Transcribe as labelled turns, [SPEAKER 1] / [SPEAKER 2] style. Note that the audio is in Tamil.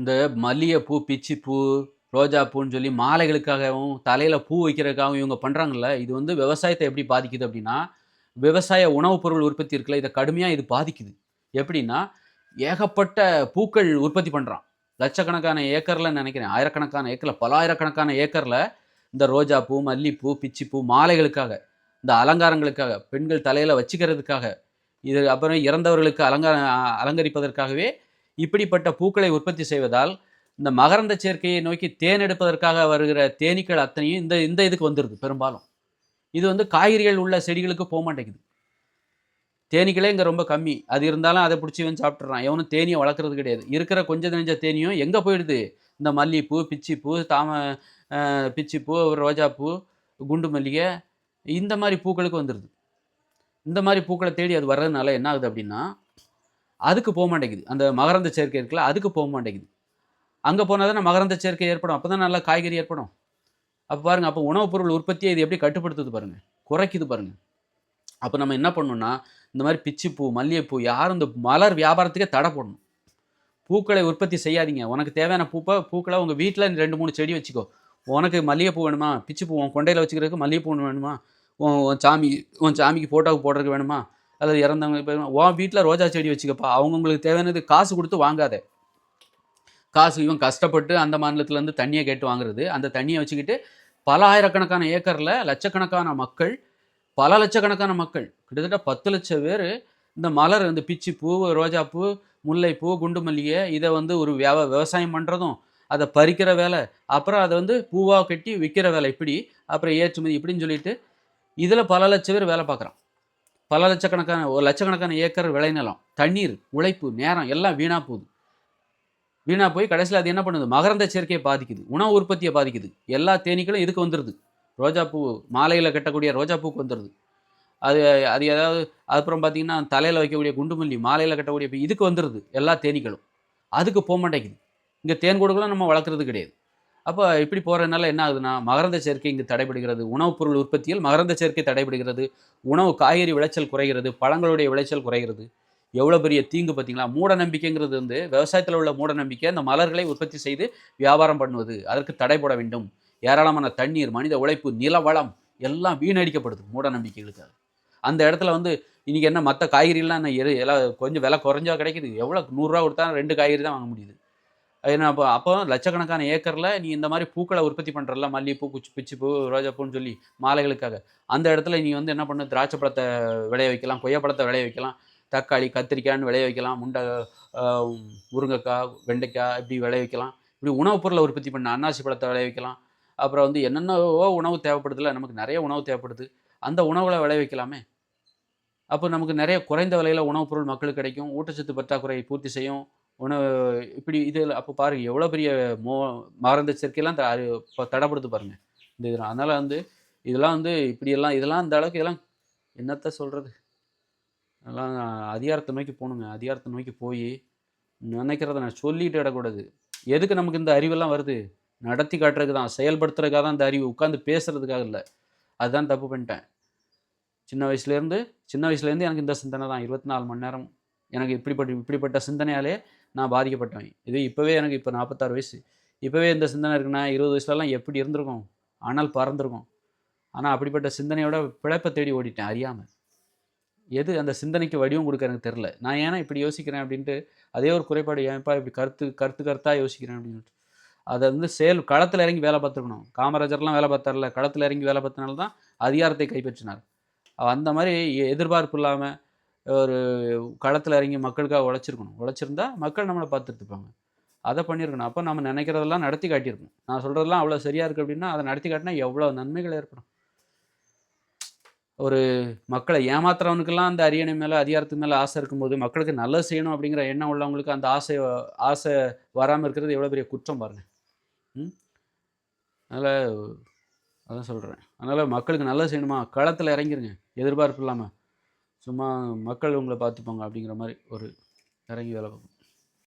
[SPEAKER 1] இந்த மல்லிகைப்பூ, பிச்சிப்பூ, ரோஜாப்பூன்னு சொல்லி மாலைகளுக்காகவும், தலையில் பூ வைக்கிறதுக்காகவும் இவங்க பண்ணுறாங்கல்ல இது வந்து விவசாயத்தை எப்படி பாதிக்குது அப்படின்னா, விவசாய உணவுப் பொருள் உற்பத்தி இருக்குல்ல, இதை கடுமையாக இது பாதிக்குது. எப்படின்னா, ஏகப்பட்ட பூக்கள் உற்பத்தி பண்ணுறான் லட்சக்கணக்கான ஏக்கரில் நினைக்கிறேன் ஆயிரக்கணக்கான ஏக்கரில் பல ஆயிரக்கணக்கான ஏக்கரில் இந்த ரோஜாப்பூ, மல்லிப்பூ, பிச்சிப்பூ மாலைகளுக்காக, இந்த அலங்காரங்களுக்காக, பெண்கள் தலையில் வச்சுக்கிறதுக்காக, இது அப்புறம் இறந்தவர்களுக்கு அலங்கார அலங்கரிப்பதற்காகவே இப்படிப்பட்ட பூக்களை உற்பத்தி செய்வதால், இந்த மகரந்த சேர்க்கையை நோக்கி தேன் எடுப்பதற்காக வருகிற தேனீக்கள் அத்தனையும் இந்த இந்த இதுக்கு வந்துடுது பெரும்பாலும். இது வந்து காய்கறிகள் உள்ள செடிகளுக்கு போக மாட்டேங்குது தேனீக்களே இங்கே ரொம்ப கம்மி. அது இருந்தாலும் அதை பிடிச்சி வந்து சாப்பிட்றான் எவனும் தேனியை வளர்க்குறது கிடையாது. இருக்கிற கொஞ்ச நெஞ்ச தேனியும் எங்கே போயிடுது? இந்த மல்லிப்பூ, பிச்சிப்பூ, தாம பிச்சிப்பூ, ரோஜாப்பூ, குண்டு மல்லிகை இந்த மாதிரி பூக்களுக்கு வந்துடுது இந்த மாதிரி பூக்களை தேடி அது வர்றதுனால என்ன ஆகுது அப்படின்னா, அதுக்கு போக மாட்டேங்குது அந்த மகரந்த சேர்க்கை இருக்குல்ல, அதுக்கு போக மாட்டேங்குது அங்கே போனா தானே மகரந்த சேர்க்கை ஏற்படும். அப்பதான் நல்லா காய்கறி ஏற்படும். அப்போ பாருங்கள் அப்போ உணவுப் பொருள் உற்பத்தியை இது எப்படி கட்டுப்படுத்துது பாருங்கள் குறைக்குது பாருங்கள் அப்போ நம்ம என்ன பண்ணணும்னா, இந்த மாதிரி பிச்சிப்பூ, மல்லிகைப்பூ யாரும் இந்த மலர் வியாபாரத்துக்கே தடை போடணும். பூக்களை உற்பத்தி செய்யாதீங்க. உனக்கு தேவையான பூப்பை பூக்களை உங்கள் வீட்டில் ரெண்டு மூணு செடி வச்சுக்கோ. உனக்கு மல்லிகைப்பூ வேணுமா? பிச்சிப்பூ உன் கொண்டையில் வச்சுக்கிறதுக்கு மல்லிகைப்பூ வேணுமா? உன் சாமி உன் சாமிக்கு ஃபோட்டோவுக்கு போடுறதுக்கு வேணுமா? அல்லது இறந்தவங்க இப்போ உன் வீட்டில் ரோஜா செடி வச்சுக்கப்பா. அவங்கவுங்களுக்கு தேவையானது காசு கொடுத்து வாங்காத. காசு இவன் கஷ்டப்பட்டு அந்த மாநிலத்திலேருந்து தண்ணியை கேட்டு வாங்குறது. அந்த தண்ணியை வச்சுக்கிட்டு பல ஆயிரக்கணக்கான ஏக்கரில் லட்சக்கணக்கான மக்கள், பல லட்சக்கணக்கான மக்கள் கிட்டத்தட்ட பத்து லட்சம் பேர் இந்த மலர் இந்த பிச்சிப்பூ, ரோஜாப்பூ, முல்லைப்பூ, குண்டு மல்லிகை இதை வந்து ஒரு வியாவ விவசாயம் பண்ணுறதும் அதை பறிக்கிற வேலை அப்புறம் அதை வந்து பூவாக கட்டி விற்கிற வேலை இப்படி, அப்புறம் ஏற்றுமதி இப்படின்னு சொல்லிட்டு, இதில் பல லட்சம் பேர் வேலை பார்க்குறான். பல லட்சக்கணக்கான ஒரு லட்சக்கணக்கான ஏக்கர் விளைநிலம், தண்ணீர், உழைப்பு, நேரம் எல்லாம் வீணாக போகுது. வீணாக போய் கடைசியில் அது என்ன பண்ணுது? மகரந்த சேர்க்கையை பாதிக்குது. உணவு உற்பத்தியை பாதிக்குது. எல்லா தேனீக்களும் இதுக்கு வந்துடுது ரோஜாப்பூ மாலையில் கட்டக்கூடிய ரோஜாப்பூக்கு வந்துடுது அது அது ஏதாவது அப்புறம் பார்த்திங்கன்னா தலையில் வைக்கக்கூடிய குண்டுமல்லி, மாலையில் கட்டக்கூடிய இதுக்கு வந்துடுது எல்லா தேனீக்களும். அதுக்கு போக மாட்டேங்குது இங்கே தேன் கூடுகளும் நம்ம வளர்க்குறது கிடையாது. அப்போ இப்படி போகிறதுனால என்ன ஆகுதுன்னா, மகரந்த சேர்க்கை இங்கு தடைபடுகிறது. உணவுப் பொருள் உற்பத்தியில் மகரந்த சேர்க்கை தடைபடுகிறது. உணவு காய்கறி விளைச்சல் குறைகிறது. பழங்களுடைய விளைச்சல் குறைகிறது. எவ்வளோ பெரிய தீங்கு பார்த்தீங்களா? மூட நம்பிக்கைங்கிறது வந்து விவசாயத்தில் உள்ள மூட நம்பிக்கை அந்த மலர்களை உற்பத்தி செய்து வியாபாரம் பண்ணுவது. அதற்கு தடை போட வேண்டும். ஏராளமான தண்ணீர், மனித உழைப்பு, நிலவளம் எல்லாம் வீணடிக்கப்படுது மூட நம்பிக்கைகளுக்காக. அந்த இடத்துல வந்து இன்றைக்கி என்ன மற்ற காய்கறிலாம் என்ன எல்லாம் கொஞ்சம் விலை குறைஞ்சா கிடைக்குது. எவ்வளோ நூறுரூவா கொடுத்தா ரெண்டு காய்கறி தான் வாங்க முடியுது. ஏன்னா அப்போ அப்போ லட்சக்கணக்கான ஏக்கரில் நீ இந்த மாதிரி பூக்களை உற்பத்தி பண்ணுறல மல்லிகைப்பூ, குச்சி பிச்சிப்பூ, ரோஜாப்பூன்னு சொல்லி மாலைகளுக்காக. அந்த இடத்துல நீ வந்து என்ன பண்ண திராட்சை பழத்தை விளைய வைக்கலாம், கொய்யா விளைய வைக்கலாம், தக்காளி, கத்திரிக்காய்னு விளைய வைக்கலாம், முண்டை முருங்கைக்காய், வெண்டைக்காய் இப்படி விளைய வைக்கலாம். இப்படி உணவுப் பொருளை உற்பத்தி பண்ண அன்னாசி பழத்தை விளைய வைக்கலாம். அப்புறம் வந்து என்னென்னவோ உணவு தேவைப்படுதுல்ல, நமக்கு நிறைய உணவு தேவைப்படுது. அந்த உணவுகளை விளைய வைக்கலாமே! அப்போ நமக்கு நிறைய குறைந்த விலையில் உணவுப் பொருள் மக்களுக்கு கிடைக்கும். ஊட்டச்சத்து பற்றாக்குறையை பூர்த்தி செய்யும். உணவு இப்படி இது அப்போ பாருங்க எவ்வளோ பெரிய மோ மகரந்த சேர்க்கைலாம் த இப்போ இப்ப தடைப்படுது பாருங்க. இந்த இதெல்லாம் அதனால் வந்து இதெல்லாம் வந்து இப்படியெல்லாம் இதெல்லாம் இந்த அளவுக்கு இதெல்லாம் என்னத்த சொல்கிறது அதெல்லாம் அதிகாரத்தை நோக்கி போகணுங்க அதிகாரத்தை நோக்கி போய் நினைக்கிறத நான் சொல்லிட்டு இடக்கூடாது எதுக்கு நமக்கு இந்த அறிவெல்லாம் வருது? நடத்தி காட்டுறதுக்கு தான். செயல்படுத்துறதுக்காக தான் இந்த அறிவு. உட்காந்து பேசுறதுக்காக இல்லை அதுதான் தப்பு பண்ணிட்டேன். சின்ன வயசுலேருந்து சின்ன வயசுலேருந்து எனக்கு இந்த சிந்தனை தான். 24 மணி நேரம். எனக்கு இப்படிப்பட்ட இப்படிப்பட்ட சிந்தனையாலே நான் பாதிக்கப்பட்டவன். இது இப்போவே எனக்கு இப்போ நாற்பத்தாறு வயசு. இப்போவே இந்த சிந்தனை இருக்குன்னா, 20 வயசுலலாம் எப்படி இருந்திருக்கும்? ஆனால் பறந்துருக்கும் ஆனால் அப்படிப்பட்ட சிந்தனையோட பிழைப்பை தேடி ஓடிட்டேன் அறியாமல் எது அந்த சிந்தனைக்கு வடிவம் கொடுக்க எனக்கு தெரில நான் ஏன்னா இப்படி யோசிக்கிறேன் அப்படின்ட்டு, அதே ஒரு குறைபாடு ஏன்ப்பா இப்படி கருத்து கருத்து கருத்தாக யோசிக்கிறேன் அப்படின்ட்டு. அதை வந்து செயல் களத்தில் இறங்கி வேலை பார்த்துருக்கணும். காமராஜர்லாம் வேலை பார்த்தார்ல, களத்தில் இறங்கி வேலை பார்த்தனால தான் அதிகாரத்தை கைப்பற்றினார். அந்த மாதிரி எதிர்பார்ப்பு இல்லாமல் ஒரு களத்தில் இறங்கி மக்களுக்காக உழைச்சிருக்கணும். உழைச்சிருந்தா மக்கள் நம்மளை பார்த்துருப்பாங்க அதை பண்ணியிருக்கணும். அப்போ நம்ம நினைக்கிறதெல்லாம் நடத்தி காட்டியிருக்கணும். நான் சொல்கிறதெல்லாம் அவ்வளோ சரியாக இருக்குது அப்படின்னா, அதை நடத்தி காட்டினா எவ்வளோ நன்மைகள் ஏற்படும். ஒரு மக்களை ஏமாத்துறவனுக்கெல்லாம் அந்த அரியணை மேலே அதிகாரத்துக்கு மேலே ஆசை இருக்கும்போது, மக்களுக்கு நல்லது செய்யணும் அப்படிங்கிற எண்ணம் உள்ளவங்களுக்கு அந்த ஆசை ஆசை வராமல் இருக்கிறது எவ்வளோ பெரிய குற்றம் பாருங்க. ம். அதனால் அதான் சொல்கிறேன் அதனால் மக்களுக்கு நல்லது செய்யணுமா, களத்தில் இறங்கிருங்க. எதிர்பார்ப்பு இல்லாமல் சும்மா மக்கள் உங்களை பார்த்துப்பாங்க அப்படிங்கிற மாதிரி ஒரு இறங்கி வேலை பார்ப்போம்.